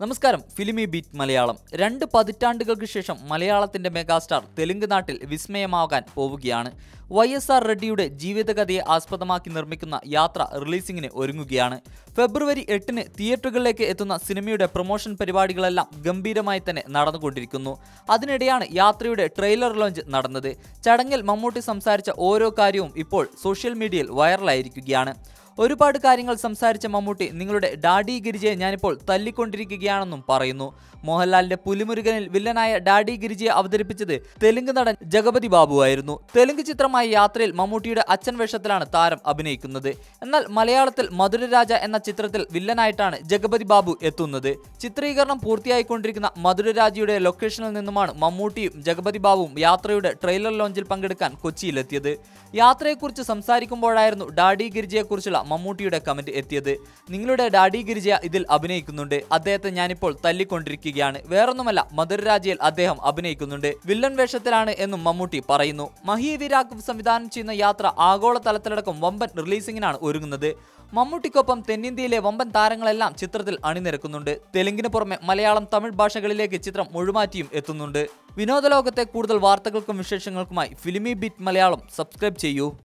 നമസ്കാരം. ഫിലിമി ബീറ്റ് മലയാളം. രണ്ട് പതിറ്റാണ്ടുകൾക്ക് ശേഷം മലയാളത്തിന്റെ മെഗാസ്റ്റാർ തെലുങ്ക് നാട്ടിൽ വിസ്മയമാകാൻ പോവുകയാണ്. വൈ എസ് ആർ റെഡ്ഡിയുടെ ജീവിതകഥയെ ആസ്പദമാക്കി നിർമ്മിക്കുന്ന യാത്ര റിലീസിംഗിന് ഒരുങ്ങുകയാണ്. ഫെബ്രുവരി എട്ടിന് തിയേറ്ററുകളിലേക്ക് എത്തുന്ന സിനിമയുടെ പ്രൊമോഷൻ പരിപാടികളെല്ലാം ഗംഭീരമായി തന്നെ നടന്നുകൊണ്ടിരിക്കുന്നു. അതിനിടെയാണ് യാത്രയുടെ ട്രെയിലർ ലോഞ്ച് നടന്നത്. ചടങ്ങിൽ മമ്മൂട്ടി സംസാരിച്ച ഓരോ കാര്യവും ഇപ്പോൾ സോഷ്യൽ മീഡിയയിൽ വൈറലായിരിക്കുകയാണ്. ഒരുപാട് കാര്യങ്ങൾ സംസാരിച്ച മമ്മൂട്ടി നിങ്ങളുടെ ഡാഡി ഗിരിജയെ ഞാനിപ്പോൾ തല്ലിക്കൊണ്ടിരിക്കുകയാണെന്നും പറയുന്നു. മോഹൻലാലിന്റെ പുലിമുരുകനിൽ വില്ലനായ ഡാഡി ഗിരിജയെ അവതരിപ്പിച്ചത് തെലുങ്ക് നടൻ ജഗപതി ബാബു ആയിരുന്നു. തെലുങ്ക് ചിത്രമായ യാത്രയിൽ മമ്മൂട്ടിയുടെ അച്ഛൻ വേഷത്തിലാണ് താരം അഭിനയിക്കുന്നത്. എന്നാൽ മലയാളത്തിൽ മധുരരാജ എന്ന ചിത്രത്തിൽ വില്ലനായിട്ടാണ് ജഗപതി ബാബു എത്തുന്നത്. ചിത്രീകരണം പൂർത്തിയായിക്കൊണ്ടിരിക്കുന്ന മധുരരാജയുടെ ലൊക്കേഷനിൽ നിന്നുമാണ് മമ്മൂട്ടിയും ജഗപതി ബാബുവും യാത്രയുടെ ട്രെയിലർ ലോഞ്ചിൽ പങ്കെടുക്കാൻ കൊച്ചിയിലെത്തിയത്. യാത്രയെക്കുറിച്ച് സംസാരിക്കുമ്പോഴായിരുന്നു ഡാഡി ഗിരിജയെക്കുറിച്ചുള്ള മമ്മൂട്ടിയുടെ കമന്റ് എത്തിയത്. നിങ്ങളുടെ ഡാഡി ഗിരിജ ഇതിൽ അഭിനയിക്കുന്നുണ്ട്. അദ്ദേഹത്തെ ഞാനിപ്പോൾ തല്ലിക്കൊണ്ടിരിക്കുകയാണ്. വേറൊന്നുമല്ല മധുരരാജയിൽ അദ്ദേഹം അഭിനയിക്കുന്നുണ്ട്. വില്ലൻ വേഷത്തിലാണ് എന്നും മമ്മൂട്ടി പറയുന്നു. മഹി വിരാഗ് സംവിധാനം ചെയ്യുന്ന യാത്ര ആഗോള തലത്തിലടക്കം വമ്പൻ റിലീസിംഗിനാണ് ഒരുങ്ങുന്നത്. മമ്മൂട്ടിക്കൊപ്പം തെന്നിന്ത്യയിലെ വമ്പൻ താരങ്ങളെല്ലാം ചിത്രത്തിൽ അണിനിരക്കുന്നുണ്ട്. തെലുങ്കിന് പുറമെ മലയാളം തമിഴ് ഭാഷകളിലേക്ക് ചിത്രം മുഴുമാറ്റിയും എത്തുന്നുണ്ട്. വിനോദലോകത്തെ കൂടുതൽ വാർത്തകൾക്കും വിശേഷങ്ങൾക്കുമായി ഫിലിമി ബിറ്റ് മലയാളം. സബ്സ്ക്രൈബ് ചെയ്യൂ.